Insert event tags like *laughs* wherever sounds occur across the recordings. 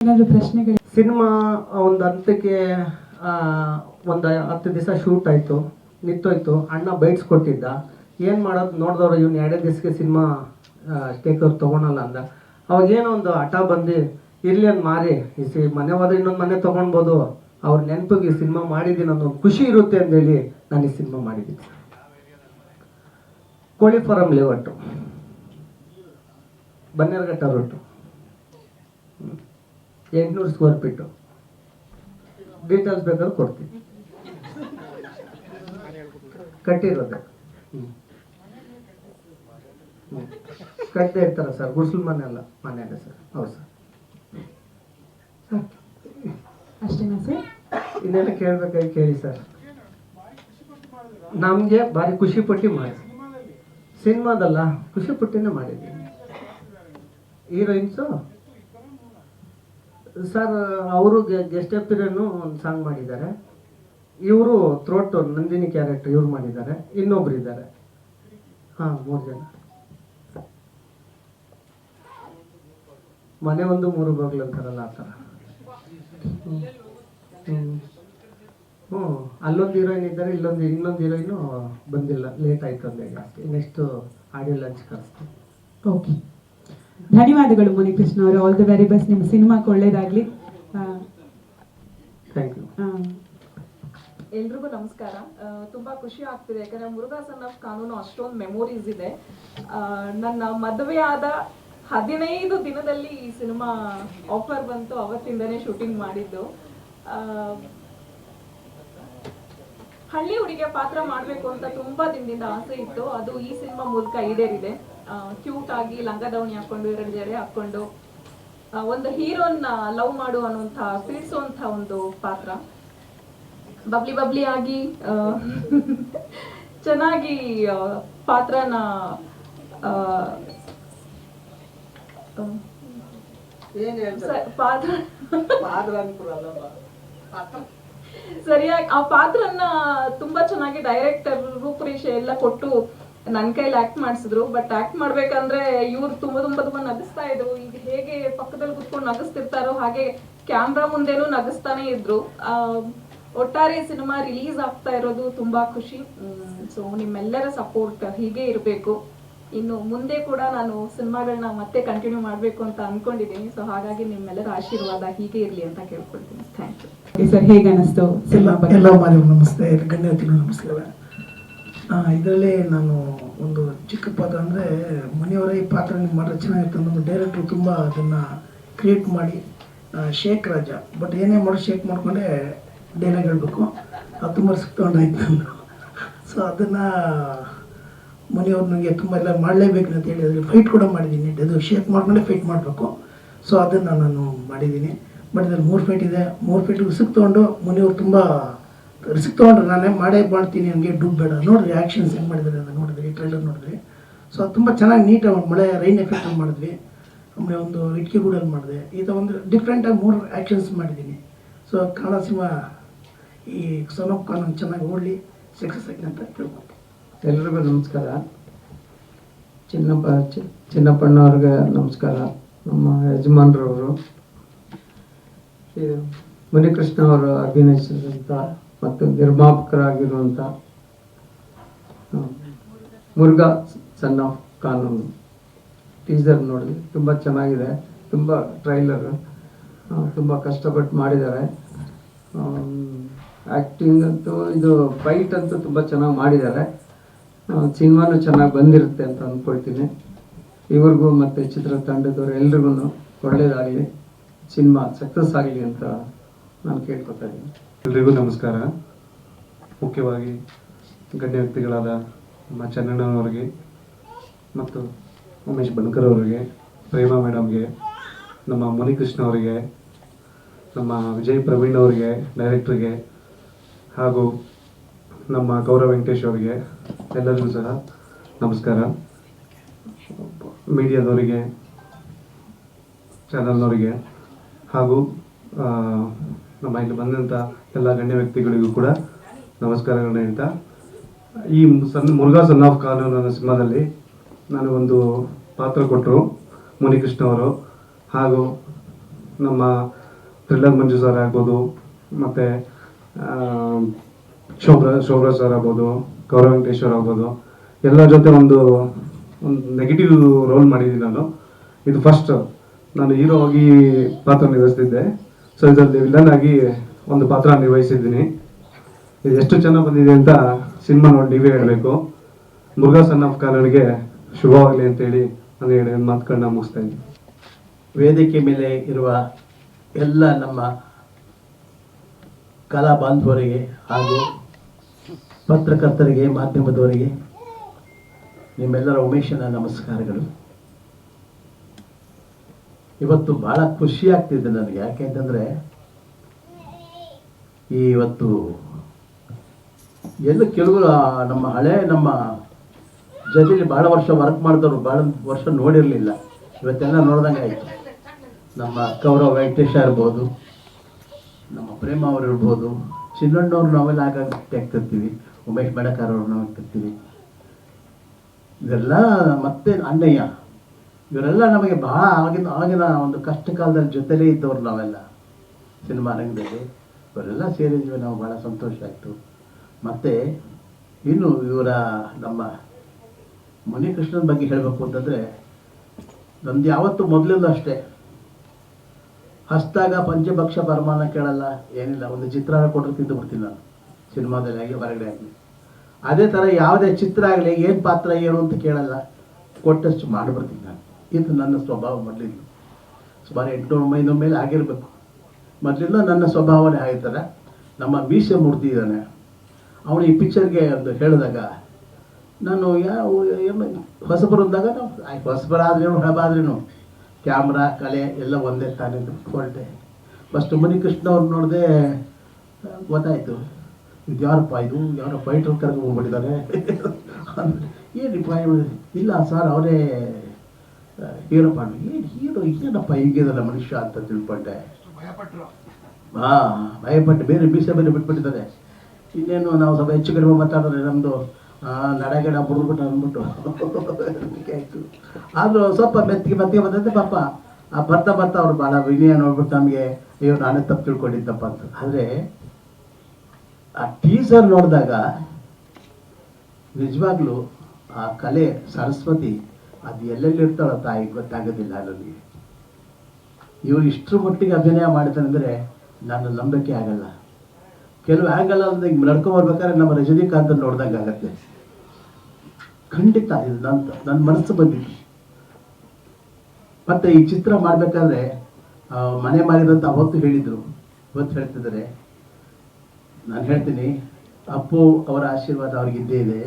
Cinema ಒಂದು ಹಂತಕ್ಕೆ ಒಂದು ಹತ್ತು ದಿವಸ ಶೂಟ್ ಆಯಿತು, ನಿಂತೋಯ್ತು, ಅಣ್ಣ ಬೈಟ್ಸ್ ಕೊಟ್ಟಿದ್ದ. ಏನು ಮಾಡೋದು ನೋಡಿದವ್ರು ಇವ್ನು ಎರಡೇ ದಿವಸಕ್ಕೆ ಸಿನಿಮಾ ಸ್ಟೇಕರ್ ತೊಗೊಳಲ್ಲ ಅಂದ. ಅವಾಗ ಏನೋ ಒಂದು ಹಠ ಬಂದು, ಇರಲಿ ಅಂತ ಮಾರಿ, ಈ ಸಿ, ಮನೆ ಹೋದ್ರೆ ಇನ್ನೊಂದು ಮನೆ ತೊಗೊಳ್ಬೋದು. ಅವ್ರ ನೆನಪಿಗೆ ಈ ಸಿನಿಮಾ ಮಾಡಿದ್ದೀನಿ ಅನ್ನೋ ಖುಷಿ ಇರುತ್ತೆ ಅಂತೇಳಿ ನಾನು ಈ ಸಿನಿಮಾ ಮಾಡಿದ್ದೀನಿ. ಕೋಳಿ ಫಾರಂ ಲೇಔಟು. ಬನ್ನೇರ್ಘಟ್ಟ ರೋಟು ಎಂಟುನೂರು ಸ್ಕ್ವೇರ್ ಫೀಟು ಡೀಟೇಲ್ಸ್ ಬೇಕಾದ್ರೆ ಕೊಡ್ತೀನಿ. ಕಟ್ಟಿರೋದೆ. ಕಟ್ಟದೆ ಇರ್ತಾರ ಸರ್ ಗುಡ್ಸಲ್ ಮನೆ ಅಲ್ಲ ಮನೆಯಲ್ಲ ಸರ್. ಹೌದು ಸರ್. ಅಷ್ಟೇನಾ ಸರ್? ಇನ್ನೇನು ಕೇಳ್ಬೇಕಾಗಿ ಕೇಳಿ ಸರ್. ನಮಗೆ ಭಾರಿ ಖುಷಿ ಪಟ್ಟಿ ಮಾಡಿ. ಸಿನಿಮಾದಲ್ಲ ಖುಷಿ ಪಟ್ಟಿನೇ ಮಾಡಿದ್ದೀನಿ ಹೀರೋಯಿನ್ಸು ಸರ್, ಅವರು ಗೆಸ್ಟ್ ಅಪಿರನ್ನು ಒಂದು ಸಾಂಗ್ ಮಾಡಿದ್ದಾರೆ. ಇವರು ಥ್ರೋಟ್ ನಂದಿನಿ ಕ್ಯಾರೆಕ್ಟರ್ ಇವ್ರು ಮಾಡಿದ್ದಾರೆ. ಇನ್ನೊಬ್ರು ಇದ್ದಾರೆ. ಹಾಂ, ಮೂರು ಜನ. ಮನೆ ಒಂದು ಮೂರು ಬಾಗ್ಲು ಅಂತಾರಲ್ಲ ಆ ಥರ. ಹ್ಞೂ, ಅಲ್ಲೊಂದು ಹೀರೋಯಿನ್ ಇದ್ದಾರೆ, ಇಲ್ಲೊಂದು, ಇನ್ನೊಂದು ಹೀರೋಯಿನು ಬಂದಿಲ್ಲ. ಲೇಟ್ ಆಯ್ತು ನೆಕ್ಸ್ಟು ನೆಕ್ಸ್ಟ್ ಆಡಿಯೋ ಲಂಚ್ ಕಳಿಸ್ತೀನಿ. ಓಕೆ ಧನ್ಯವಾದಗಳು ಮುನಿಕೃಷ್ಣ ಅವರು. ಆಲ್ ದ ವೆರಿ ಬೆಸ್ಟ್ ನಿಮ್ಮ ಸಿನಿಮಾಕ್ಕೆ ಒಳ್ಳೇದಾಗ್ಲಿ. ಎಲ್ರಿಗೂ ನಮಸ್ಕಾರ. ಆ, ತುಂಬಾ ಖುಷಿ ಆಗ್ತಿದೆ. ಯಾಕಂದ್ರೆ ಮುರುಘಾ ಸನ್ ಆಫ್ ಕಾನೂನು ಅಷ್ಟೊಂದು ಮೆಮೊರೀಸ್ ಇದೆ. ಆ, ನನ್ನ ಮದುವೆ ಆದ ಹದಿನೈದು ದಿನದಲ್ಲಿ ಈ ಸಿನಿಮಾ ಆಫರ್ ಬಂತು. ಅವತ್ತಿಂದನೇ ಶೂಟಿಂಗ್ ಮಾಡಿದ್ದು. ಆ, ಹಳ್ಳಿ ಹುಡುಗಿಯ ಪಾತ್ರ ಮಾಡಬೇಕು ಅಂತ ತುಂಬಾ ದಿನದಿಂದ ಆಸೆ ಇತ್ತು. ಅದು ಈ ಸಿನಿಮಾ ಮೂಲಕ ಈಡೇರಿದೆ. ಕ್ಯೂಟ್ ಆಗಿ ಲಂಗ ದಾವಣಿ ಹಾಕೊಂಡು ಎರಡು ಜಡೆ ಹಾಕೊಂಡು ಒಂದು ಹೀರೋನ್ನ ಲವ್ ಮಾಡು ಅನ್ನುವಂತ ಪೀಡಿಸುವಂತ ಒಂದು ಪಾತ್ರ. ಬಬ್ಲಿ ಬಬ್ಲಿ ಆಗಿ ಚೆನ್ನಾಗಿ ಪಾತ್ರನ ಸರಿಯಾಗಿ ಆ ಪಾತ್ರನ ತುಂಬಾ ಚೆನ್ನಾಗಿ ಡೈರೆಕ್ಟರ್ ರೂಪರೇಷೆ ಎಲ್ಲ ಕೊಟ್ಟು ನನ್ನ ಕೈಲಿ ಆಕ್ಟ್ ಮಾಡಿಸಿದ್ರು ಬಟ್ ಆಕ್ಟ್ ಮಾಡ್ಬೇಕಂದ್ರೆ ಇವ್ರು ತುಂಬಾ ತುಂಬಾ ತುಂಬಾ ನಗಿಸ್ತಾ ಇದ್ರು. ಈಗ ಹೇಗೆ ಪಕ್ಕದಲ್ಲಿ ಕುತ್ಕೊಂಡು ನಗಿಸ್ತಿರ್ತಾರೋ ಹಾಗೆ ಕ್ಯಾಮ್ರಾ ಮುಂದೆನೂ ನಗಿಸ್ತಾನೆ ಇದ್ರು. ಆ, ಒಟ್ಟಾರೆ ಸಿನಿಮಾ ರಿಲೀಸ್ ಆಗ್ತಾ ಇರೋದು ತುಂಬಾ ಖುಷಿ. ಸೊ ನಿಮ್ಮೆಲ್ಲರ ಸಪೋರ್ಟ್ ಹೀಗೆ ಇರಬೇಕು. ಇನ್ನು ಮುಂದೆ ಕೂಡ ನಾನು ಸಿನಿಮಾಗಳನ್ನ ಮತ್ತೆ ಕಂಟಿನ್ಯೂ ಮಾಡಬೇಕು ಅಂತ ಅನ್ಕೊಂಡಿದ್ದೀನಿ ಸೊ ಹಾಗಾಗಿ ನಿಮ್ಮೆಲ್ಲರ ಆಶೀರ್ವಾದ ಹೀಗೆ ಇರಲಿ ಅಂತ ಕೇಳ್ಕೊಳ್ತೀನಿ. ಥ್ಯಾಂಕ್ ಯು ಸರ್ ಹೇಗೆ ಅನಿಸ್ತು ಸಿನಿಮಾ ಬಗ್ಗೆ? ಎಲ್ಲ ಮಾಧ್ಯಮ ನಮಸ್ತೆ. ನಮಸ್ಕಾರ. ಇದರಲ್ಲಿ ನಾನು ಒಂದು ಚಿಕ್ಕ ಪಾತ್ರ ಅಂದರೆ ಮನೆಯವರೇ ಈ ಪಾತ್ರ ನೀವು ಮಾಡಿದ್ರೆ ಚೆನ್ನಾಗಿರುತ್ತೆ ಅನ್ನೋದು ಡೈರೆಕ್ಟ್ರು ತುಂಬ ಅದನ್ನು ಕ್ರಿಯೇಟ್ ಮಾಡಿ ಶೇಖ್ ರಾಜ. ಬಟ್ ಏನೇ ಮಾಡೋ ಶೇಕ್ ಮಾಡಿಕೊಂಡೆ ಡೈಲಾಗ್ ಹೇಳಬೇಕು. ಅದು ತುಂಬ ಸಿಕ್ತೊಂಡಾಯ್ತು ನಾನು ಸೊ ಅದನ್ನು ಮನೆಯವ್ರು ನನಗೆ ತುಂಬ ಎಲ್ಲ ಮಾಡಲೇಬೇಕು ಅಂತ ಹೇಳಿ ಅದರಲ್ಲಿ ಫೈಟ್ ಕೂಡ ಮಾಡಿದ್ದೀನಿ. ಅದು ಶೇಕ್ ಮಾಡ್ಕೊಂಡೆ ಫೈಟ್ ಮಾಡಬೇಕು. ಸೊ ಅದನ್ನು ನಾನು ಮಾಡಿದ್ದೀನಿ. ಬಟ್ ಇದ್ರಲ್ಲಿ ಮೂರು ಫೈಟ್ ಇದೆ. ಮೂರು ಫೈಟ್ ರಿಸ್ಕ್ ತೊಗೊಂಡು ಮನೆಯವ್ರು ತುಂಬ ರಿಸ್ಕ್ ತೊಗೊಂಡ್ರೆ ನಾನೇ ಮಾಡೇ ಮಾಡ್ತೀನಿ ನನಗೆ ಡೂಬ್ ಬೇಡ. ನೋಡಿರಿ ಆ್ಯಕ್ಷನ್ಸ್ ಹೆಂಗೆ ಮಾಡಿದ್ರೆ ಅಂತ ನೋಡಿದ್ರಿ ಟ್ರೈಲರ್ ನೋಡಿದ್ರಿ. ಸೊ ಅದು ತುಂಬ ಚೆನ್ನಾಗಿ ನೀಟಾಗಿ ಮಳೆ ರೈನ್ ಎಫೆಕ್ಟ್ ಮಾಡಿದ್ವಿ. ಆಮೇಲೆ ಒಂದು ಇಟ್ಕಿ ಗೂಡಲ್ಲಿ ಮಾಡಿದೆ. ಈ ಥರ ಒಂದು ಡಿಫ್ರೆಂಟಾಗಿ ಮೂರು ಆ್ಯಕ್ಷನ್ಸ್ ಮಾಡಿದ್ದೀನಿ. ಸೊ ಕನ್ನಡ ಸಿನಿಮಾ ಈ ಕಾನೂನು ಚೆನ್ನಾಗಿ ಓಡಲಿ ಸಕ್ಸಸ್ ಆಗಿದೆ ಅಂತ ಕೇಳ್ಬೋದು ಎಲ್ರಿಗೂ ನಮಸ್ಕಾರ. ಚಿನ್ನಪ್ಪ ಚಿನ್ನಪ್ಪಣ್ಣವ್ರಿಗೆ ನಮಸ್ಕಾರ. ನಮ್ಮ ಯಜಮಾನ್ರವರು. ಇದು ಮುನಿಕೃಷ್ಣ ಅವರು ಅಭಿನಯಿಸಿದಂಥ ಮತ್ತು ನಿರ್ಮಾಪಕರಾಗಿರುವಂಥ Murugha son of Kanoonu. Teaser ನೋಡಿ ತುಂಬ ಚೆನ್ನಾಗಿದೆ. ತುಂಬ ಟ್ರೈಲರ್. ತುಂಬ ಕಷ್ಟಪಟ್ಟು ಮಾಡಿದ್ದಾರೆ. ಆ್ಯಕ್ಟಿಂಗ್ ಅಂತೂ ಇದು ಫೈಟ್ ಅಂತೂ ತುಂಬ ಚೆನ್ನಾಗಿ ಮಾಡಿದ್ದಾರೆ. ಸಿನಿಮಾನು ಚೆನ್ನಾಗಿ ಬಂದಿರುತ್ತೆ ಅಂತ ಅಂದ್ಕೊಳ್ತೀನಿ ಇವ್ರಿಗೂ ಮತ್ತು ಚಿತ್ರತಂಡದವ್ರು ಎಲ್ರಿಗೂ ಒಳ್ಳೆಯದಾಗಲಿ ಸಿನಿಮಾ ಸಕ್ಸಸ್ ಆಗಲಿ ಅಂತ ನಾನು ಕೇಳ್ಕೊತಾ ಇದ್ದೀನಿ. ಎಲ್ರಿಗೂ ನಮಸ್ಕಾರ. ಮುಖ್ಯವಾಗಿ ಗಣ್ಯ ವ್ಯಕ್ತಿಗಳಾದ ನಮ್ಮ ಚನ್ನಣ್ಣನವರಿಗೆ ಮತ್ತು ಉಮೇಶ್ ಬನ್ಕರ್ ಅವರಿಗೆ, ಪ್ರೇಮಾ ಮೇಡಮ್ಗೆ, ನಮ್ಮ ಮುನಿಕೃಷ್ಣ ಅವರಿಗೆ, ನಮ್ಮ ವಿಜಯ್ ಪ್ರವೀಣ್ ಅವರಿಗೆ, ಡೈರೆಕ್ಟ್ರಿಗೆ, ಹಾಗೂ ನಮ್ಮ ಗೌರವ್ ವೆಂಕಟೇಶ್ ಅವರಿಗೆ ಎಲ್ಲರಿಗೂ ಸಹ ನಮಸ್ಕಾರ. ಮೀಡಿಯಾದವರಿಗೆ ಚಾನಲ್ನವರಿಗೆ ಹಾಗೂ ನಮ್ಮ ಇಲ್ಲಿ ಬಂದಂಥ ಎಲ್ಲ ಗಣ್ಯ ವ್ಯಕ್ತಿಗಳಿಗೂ ಕೂಡ ನಮಸ್ಕಾರಗಳನ್ನ ಹೇಳ್ತಾ ಈ ಸನ್ ಮುರುಘಾ ಸನ್ ಆಫ್ ಕಾನೂನು ಅನ್ನೋ ಸಿನಿಮಾದಲ್ಲಿ ಒಂದು ಪಾತ್ರ ಕೊಟ್ಟರು, ಮುನಿಕೃಷ್ಣ ಅವರು. ಹಾಗೂ ನಮ್ಮ ಥ್ರಿಲ್ಲರ್ ಮಂಜು ಸರ್ ಆಗ್ಬೋದು, ಮತ್ತು ಶೋಭ್ರ, ಶೋಭ್ರಾ ಸರ್ ಆಗ್ಬೋದು, ಗೌರವ ವೆಂಕಟೇಶ್ವರ್ ಆಗ್ಬೋದು. ಎಲ್ಲರ ಜೊತೆ ಒಂದು ಒಂದು ನೆಗೆಟಿವ್ ರೋಲ್ ಮಾಡಿದ್ದೀನಿ ನಾನು. ಇದು ಫಸ್ಟ್ ನಾನು ಹೀರೋ ಆಗಿ ಪಾತ್ರ ನಿರ್ವಹಿಸ್ತಿದ್ದೆ. ಸೊ ಇದರಲ್ಲಿ ವಿಲನ್ ಆಗಿ ಒಂದು ಪಾತ್ರ ನಿರ್ವಹಿಸಿದ್ದೀನಿ. ಇದು ಎಷ್ಟು ಚೆನ್ನಾಗಿ ಬಂದಿದೆ ಅಂತ ಸಿನಿಮಾ ನೋಡಿ ನೀವೇ ಹೇಳಬೇಕು. ಮುರುಘಾ ಸನ್ ಆಫ್ ಕಾಲನಿಗೆ ಶುಭವಾಗಲಿ ಅಂತೇಳಿ ನಾನು ಹೇಳಿ ಮಾತುಗಳನ್ನ ಮುಗಿಸ್ತಾ ಇದ್ದೀನಿ. ವೇದಿಕೆ ಮೇಲೆ ಇರುವ ಎಲ್ಲ ನಮ್ಮ ಕಲಾ ಬಾಂಧವರಿಗೆ ಹಾಗೂ ಪತ್ರಕರ್ತರಿಗೆ, ಮಾಧ್ಯಮದವರಿಗೆ ನಿಮ್ಮೆಲ್ಲರ ಉಮೇಶನ ನಮಸ್ಕಾರಗಳು. ಇವತ್ತು ಬಹಳ ಖುಷಿ ಆಗ್ತಿದೆ ನನಗೆ. ಯಾಕೆಂತಂದ್ರೆ ಈ ಇವತ್ತು ಎಲ್ಲ ಕೆಲವು ನಮ್ಮ ಹಳೆ, ನಮ್ಮ ಜೊತೆಲಿ ಭಾಳ ವರ್ಷ ವರ್ಕ್ ಮಾಡಿದವರು ಭಾಳ ವರ್ಷ ನೋಡಿರಲಿಲ್ಲ. ಇವತ್ತೆಲ್ಲ ನೋಡ್ದಂಗೆ ಆಯ್ತು. ನಮ್ಮ ಕೌರವ್ ವೆಂಕಟೇಶ ಇರ್ಬೋದು, ನಮ್ಮ ಪ್ರೇಮ ಅವ್ರು ಇರ್ಬೋದು, ಚಿನ್ನಣ್ಣವ್ರು ನಾವೆಲ್ಲ ಆಗಾಗ ಭೇಟಿ ಆಗ್ತಿರ್ತೀವಿ, ಉಮೇಶ್ ಬೆಳಕಾರ್ ಅವ್ರು ನಾವು ಆಗ್ತಿರ್ತೀವಿ. ಇದೆಲ್ಲ ಮತ್ತೆ ಅಣ್ಣಯ್ಯ. ಇವರೆಲ್ಲ ನಮಗೆ ಬಹಳ ಆಗಿನ ಆಗಿನ ಒಂದು ಕಷ್ಟ ಕಾಲದಲ್ಲಿ ಜೊತೆಲೇ ಇದ್ದವ್ರು ನಾವೆಲ್ಲ. ಸಿನಿಮಾ ರಂಗದಲ್ಲಿ. ಇವರೆಲ್ಲ ಸೇರಿದ್ವಿ, ನಾವು ಭಾಳ ಸಂತೋಷ ಆಯಿತು. ಮತ್ತು ಇನ್ನು ಇವರ ನಮ್ಮ ಮುನಿಕೃಷ್ಣನ ಬಗ್ಗೆ ಹೇಳಬೇಕು ಅಂತಂದರೆ ನಮ್ದು ಯಾವತ್ತು ಮೊದಲಿಂದ ಅಷ್ಟೇ. ಹಸ್ತಾಗ ಪಂಚಭಕ್ಷ ಪರಮಾನ ಕೇಳಲ್ಲ, ಏನಿಲ್ಲ, ಒಂದು ಚಿತ್ರ ಕೊಟ್ಟರೆ ತಿಂದು ಬಿಡ್ತೀನಿ ನಾನು. ಸಿನಿಮಾದಲ್ಲಿ ಆಗಲಿ ಹೊರಗಡೆ ಆಗಲಿ. ಅದೇ ಥರ ಯಾವುದೇ ಚಿತ್ರ ಆಗಲಿ, ಏನು ಪಾತ್ರ ಏನು ಅಂತ ಕೇಳಲ್ಲ. ಕೊಟ್ಟಷ್ಟು ಮಾಡಿಬಿಡ್ತೀನಿ ನಾನು. ಇದು ನನ್ನ ಸ್ವಭಾವ ಮೊದಲಿಂದ. ಸುಮಾರು ಎಂಟುನೂರು ಒಂಬೈನೂರ ಮೇಲೆ ಆಗಿರಬೇಕು. ಮೊದಲಿಂದ ನನ್ನ ಸ್ವಭಾವನೆ ಆಯ್ತಾರೆ ನಮ್ಮ ಮೀಸೆ ಮೂರ್ತಿ ಇದ್ದಾನೆ. ಅವನು ಈ ಪಿಕ್ಚರ್ಗೆ ಒಂದು ಹೇಳಿದಾಗ, ನಾನು ಯಾವ ಏನು ಹೊಸಬರು ಅಂದಾಗ ನಾವು ಹೊಸಬರಾದ್ರೇನು ಹಳಬಾದ್ರೇನು ಕ್ಯಾಮ್ರಾ, ಕಲೆ ಎಲ್ಲ ಒಂದೇ ತಾನೇ ಹೊರಟೆ ಫಸ್ಟ್ ಮುನಿಕೃಷ್ಣ ಅವ್ರು ನೋಡಿದೆ, ಗೊತ್ತಾಯಿತು. ಇದು ಯಾರಪ್ಪ ಇದು ಯಾರೋ ಫೈಟ್ರ್ ಕರ್ಕೊಂಡು ಹೋಗ್ಬಿಟ್ಟಿದ್ದಾರೆ. *laughs* ಏನು ಇವ್ರು? ಇಲ್ಲ ಸರ್, ಅವರೇ ಹೀರೋ ಏನ್ ಹೀರೋ ಏನಪ್ಪ ಹೀಗಿದಲ್ಲ ಮನುಷ್ಯ ಅಂತ ತಿಳ್ಕೊಂಡೆ? ಹಾ ಭಯಪಟ್ಟು ಬೇರೆ ಮೀಸೆ ಬೇರೆ ಬಿಟ್ಬಿಟ್ಟಿದ್ದಾರೆ. ಇನ್ನೇನು ನಾವು ಸ್ವಲ್ಪ ಹೆಚ್ಚು ಕಡಿಮೆ ಮಾತಾಡಿದ್ರೆ ನಮ್ಮದು ನಡಗಡ ಬುಡ್ಬಿಟ್ಟು ಅಂದ್ಬಿಟ್ಟು. ಆದ್ರೂ ಆದರೂ ಸ್ವಲ್ಪ ಮೆತ್ತಿಗೆ ಮತ್ತೆ ಬಂದಂತೆ ಪಾಪ. ಆ ಬರ್ತಾ ಬರ್ತಾ ಅವ್ರು ಭಾಳ ವಿನಯ ನೋಡ್ಬಿಟ್ಟು ನಮಗೆ ಅಯ್ಯೋ ನಾನೇ ತಪ್ಪು ತಿಳ್ಕೊಂಡಿದ್ದಪ್ಪ ಅಂತ. ಆದರೆ ಆ ಟೀಸರ್ ನೋಡಿದಾಗ ನಿಜವಾಗ್ಲೂ ಆ ಕಲೆ ಸರಸ್ವತಿ ಅದು ಎಲ್ಲೆಲ್ಲಿ ಇರ್ತಾಳೋ ತಾಯಿ ಗೊತ್ತಾಗೋದಿಲ್ಲ ನನಗೆ ಇವರು ಇಷ್ಟರ ಮಟ್ಟಿಗೆ ಅಭಿನಯ ನನ್ನ ನಾನು ನಂಬಿಕೆ ಆಗಲ್ಲ. ಕೆಲವು ಆಗಲ್ಲ ಅಂದ್ರೆ ಈಗ ನಡ್ಕೊಂಬರ್ಬೇಕಾದ್ರೆ ನಮ್ಮ ರಜನಿಕಾಂತ್ ನೋಡ್ದಂಗೆ ಆಗತ್ತೆ. ಖಂಡಿತ ಇದು ನನ್ನ ನನ್ನ ಮನಸ್ಸು ಬಂದಿತ್ತು. ಮತ್ತೆ ಈ ಚಿತ್ರ ಮಾಡಬೇಕಾದ್ರೆ ಮನೆ ಮಾರಿದಂತ ಅವತ್ತು ಹೇಳಿದರು. ಇವತ್ತು ಹೇಳ್ತಿದ್ದಾರೆ. ನಾನು ಹೇಳ್ತೀನಿ, ಅಪ್ಪು ಅವರ ಆಶೀರ್ವಾದ ಅವ್ರಿಗೆ ಇದ್ದೇ ಇದೆ.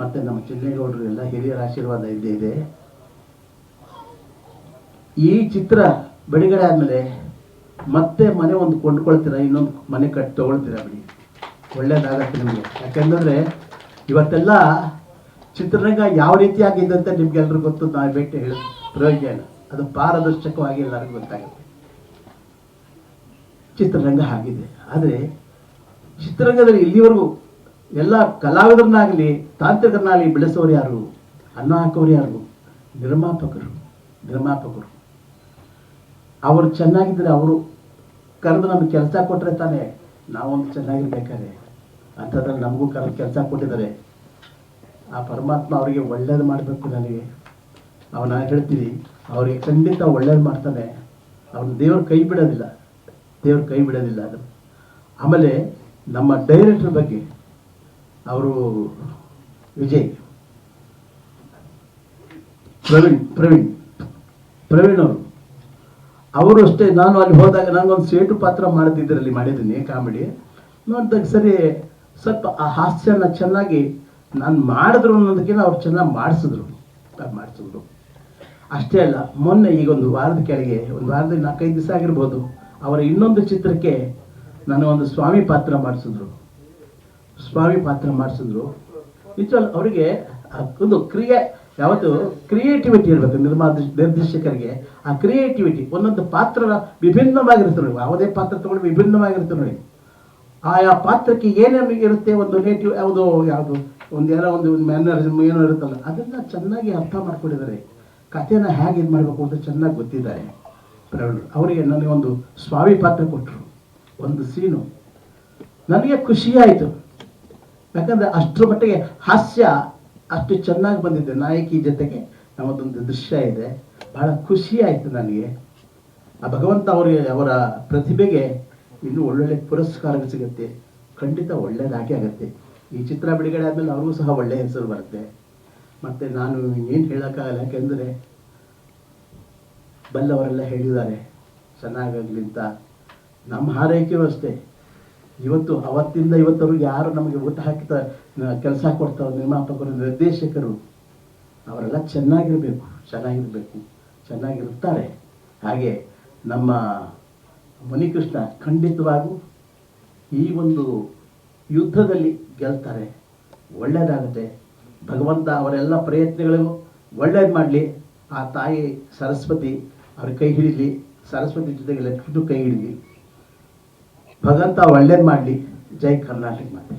ಮತ್ತೆ ನಮ್ಮ ಚಿನ್ನೇಗೌಡರು ಎಲ್ಲ ಹಿರಿಯರ ಆಶೀರ್ವಾದ ಇದ್ದೇ ಇದೆ. ಈ ಚಿತ್ರ ಬಿಡುಗಡೆ ಆದಮೇಲೆ ಮತ್ತೆ ಮನೆ ಒಂದು ಕೊಂಡ್ಕೊಳ್ತೀರಾ, ಇನ್ನೊಂದು ಮನೆ ಕಟ್ಟಿ ತಗೊಳ್ತೀರಾ ಬಿಡಿ. ಒಳ್ಳೇದಾಗತ್ತೆ ನಿಮಗೆ. ಯಾಕೆಂದರೆ ಇವತ್ತೆಲ್ಲ ಚಿತ್ರರಂಗ ಯಾವ ರೀತಿ ಆಗಿದೆ ಅಂತ ನಿಮ್ಗೆಲ್ರಿಗೂ ಗೊತ್ತು, ನಾವು ಭೇಟಿ ಹೇಳಿ. ಪ್ರಯೋಜನ. ಅದು ಪಾರದರ್ಶಕವಾಗಿ ಎಲ್ಲರಿಗೂ ಗೊತ್ತಾಗುತ್ತೆ. ಚಿತ್ರರಂಗ ಆಗಿದೆ ಆದರೆ ಚಿತ್ರರಂಗದಲ್ಲಿ ಇಲ್ಲಿವರೆಗೂ ಎಲ್ಲ ಕಲಾವಿದರನ್ನಾಗಲಿ, ತಾಂತ್ರಿಕರನ್ನಾಗಲಿ ಬೆಳೆಸೋರು ಯಾರು? ಅನ್ನ ಹಾಕೋರು ಯಾರು? ನಿರ್ಮಾಪಕರು ನಿರ್ಮಾಪಕರು. ಅವರು ಚೆನ್ನಾಗಿದ್ದರೆ ಅವರು ಕರೆದು ನಮ್ಗೆ ಕೆಲಸ ಕೊಟ್ಟರೆ ತಾನೇ ನಾವೊಂದು ಚೆನ್ನಾಗಿರ್ಬೇಕಾದ್ರೆ. ಅಂಥದ್ರಲ್ಲಿ ನಮಗೂ ಕರೆದು ಕೆಲಸ ಕೊಟ್ಟಿದ್ದಾರೆ. ಆ ಪರಮಾತ್ಮ ಅವರಿಗೆ ಒಳ್ಳೇದು ಮಾಡಬೇಕು ನನಗೆ. ಅವನ ಹೇಳ್ತೀನಿ, ಅವರಿಗೆ ಖಂಡಿತ ಒಳ್ಳೇದು ಮಾಡ್ತಾನೆ. ಅವನು ದೇವ್ರ ಕೈ ಬಿಡೋದಿಲ್ಲ. ದೇವ್ರ ಕೈ ಬಿಡೋದಿಲ್ಲ ಅದು. ಆಮೇಲೆ ನಮ್ಮ ಡೈರೆಕ್ಟ್ರ್ ಬಗ್ಗೆ ಅವರು ವಿಜಯ್. ಪ್ರವೀಣ್ ಪ್ರವೀಣ್ ಪ್ರವೀಣ್ ಅವರು. ಅವರು ಅಷ್ಟೇ, ನಾನು ಅಲ್ಲಿ ಹೋದಾಗ ನನಗೊಂದು ಸೇಟು ಪಾತ್ರ ಮಾಡಿದ್ರಲ್ಲಿ ಮಾಡಿದ್ದೀನಿ, ಕಾಮಿಡಿ. ನೋಡಿದಾಗ ಸರಿ, ಸ್ವಲ್ಪ ಆ ಹಾಸ್ಯನ ಚೆನ್ನಾಗಿ ನಾನು ಮಾಡಿದ್ರು ಅನ್ನೋದಕ್ಕಿಂತ ಅವ್ರು ಚೆನ್ನಾಗಿ ಮಾಡಿಸಿದ್ರು. ಮಾಡಿಸಿದ್ರು. ಅಷ್ಟೇ ಅಲ್ಲ, ಮೊನ್ನೆ ಈಗ ಒಂದು ವಾರದ ಕೆಳಗೆ, ಒಂದು ವಾರದಲ್ಲಿ ನಾಲ್ಕೈದು ದಿವಸ ಆಗಿರ್ಬೋದು, ಅವರ ಇನ್ನೊಂದು ಚಿತ್ರಕ್ಕೆ ನಾನು ಒಂದು ಸ್ವಾಮಿ ಪಾತ್ರ ಮಾಡಿಸಿದ್ರು. ಸ್ವಾಮಿ ಪಾತ್ರ ಮಾಡಿಸಿದ್ರು. ನಿಜವಲ್ಲ ಅವರಿಗೆ ಒಂದು ಕ್ರಿಯೆ, ಯಾವತ್ತು ಕ್ರಿಯೇಟಿವಿಟಿ ಇರಬೇಕು ನಿರ್ಮಾ ನಿರ್ದೇಶಕರಿಗೆ. ಆ ಕ್ರಿಯೇಟಿವಿಟಿ ಒಂದೊಂದು ಪಾತ್ರ ವಿಭಿನ್ನವಾಗಿರುತ್ತೆ ನೋಡಿ. ಯಾವುದೇ ಪಾತ್ರ ತಗೊಂಡು ವಿಭಿನ್ನವಾಗಿರುತ್ತೆ ನೋಡಿ. ಆಯಾ ಪಾತ್ರಕ್ಕೆ ಏನೇನು ಇರುತ್ತೆ, ಒಂದು ನೇಟಿವ್ ಯಾವುದೋ, ಯಾವುದು, ಒಂದು ಏನೋ ಒಂದು ಮ್ಯಾನರಿಸಮ್ ಏನೋ ಇರುತ್ತಲ್ಲ, ಅದನ್ನು ಚೆನ್ನಾಗಿ ಅರ್ಥ ಮಾಡ್ಕೊಂಡಿದ್ದಾರೆ. ಕಥೆನ ಹೇಗೆ ಇದು ಮಾಡಬೇಕು ಅಂತ ಚೆನ್ನಾಗಿ ಗೊತ್ತಿದ್ದಾರೆ. ಪ್ರವೀಣ್ ಅವರಿಗೆ ನನಗೆ ಒಂದು ಸ್ವಾಮಿ ಪಾತ್ರ ಕೊಟ್ಟರು ಒಂದು ಸೀನು. ನನಗೆ ಖುಷಿಯಾಯಿತು ಯಾಕಂದರೆ ಅಷ್ಟರ ಮಟ್ಟಿಗೆ ಹಾಸ್ಯ ಅಷ್ಟು ಚೆನ್ನಾಗಿ ಬಂದಿದೆ. ನಾಯಕಿ ಜೊತೆಗೆ ನಮ್ಮದೊಂದು ದೃಶ್ಯ ಇದೆ. ಬಹಳ ಖುಷಿ ಆಯ್ತು ನನಗೆ. ಆ ಭಗವಂತ ಅವರಿಗೆ ಅವರ ಪ್ರತಿಭೆಗೆ ಇನ್ನೂ ಒಳ್ಳೊಳ್ಳೆ ಪುರಸ್ಕಾರಗಳು ಸಿಗುತ್ತೆ. ಖಂಡಿತ ಒಳ್ಳೆಯದಾಗಿ ಆಗುತ್ತೆ. ಈ ಚಿತ್ರ ಬಿಡುಗಡೆ ಆದಮೇಲೆ ಅವ್ರಿಗೂ ಸಹ ಒಳ್ಳೆಯ ಹೆಸರು ಬರುತ್ತೆ. ಮತ್ತೆ ನಾನು ಏನು ಹೇಳೋಕ್ಕಾಗಲ್ಲ. ಯಾಕೆಂದರೆ ಬಲ್ಲವರೆಲ್ಲ ಹೇಳಿದ್ದಾರೆ, ಚೆನ್ನಾಗಾಗಲಿ ಅಂತ. ನಮ್ಮ ಹಾರೈಕೆಯೂ ಅಷ್ಟೇ. ಇವತ್ತು ಅವತ್ತಿಂದ ಇವತ್ತವರೆಗೆ ಯಾರು ನಮಗೆ ಊಟ ಹಾಕಿದ ಕೆಲಸ ಕೊಡ್ತಾರೋ ನಿರ್ಮಾಪಕರು, ನಿರ್ದೇಶಕರು, ಅವರೆಲ್ಲ ಚೆನ್ನಾಗಿರಬೇಕು ಚೆನ್ನಾಗಿರಬೇಕು, ಚೆನ್ನಾಗಿರುತ್ತಾರೆ. ಹಾಗೆ ನಮ್ಮ ಮುನಿಕೃಷ್ಣ ಖಂಡಿತವಾಗೂ ಈ ಒಂದು ಯುದ್ಧದಲ್ಲಿ ಗೆಲ್ತಾರೆ. ಒಳ್ಳೆಯದಾಗುತ್ತೆ ಭಗವಂತ ಅವರೆಲ್ಲ ಪ್ರಯತ್ನಗಳಿಗೂ ಒಳ್ಳೇದು ಮಾಡಲಿ. ಆ ತಾಯಿ ಸರಸ್ವತಿ, ಅವ್ರ ಕೈ ಹಿಡಿಲಿ. ಸರಸ್ವತಿ ಜೊತೆಗೆ ಲಕ್ಷ್ಮೀ ಕೈ ಹಿಡಿಲಿ. ಭಗವಂತ ಒಳ್ಳೇದು ಮಾಡಲಿ. ಜೈ ಕರ್ನಾಟಕ ಮಾತೆ.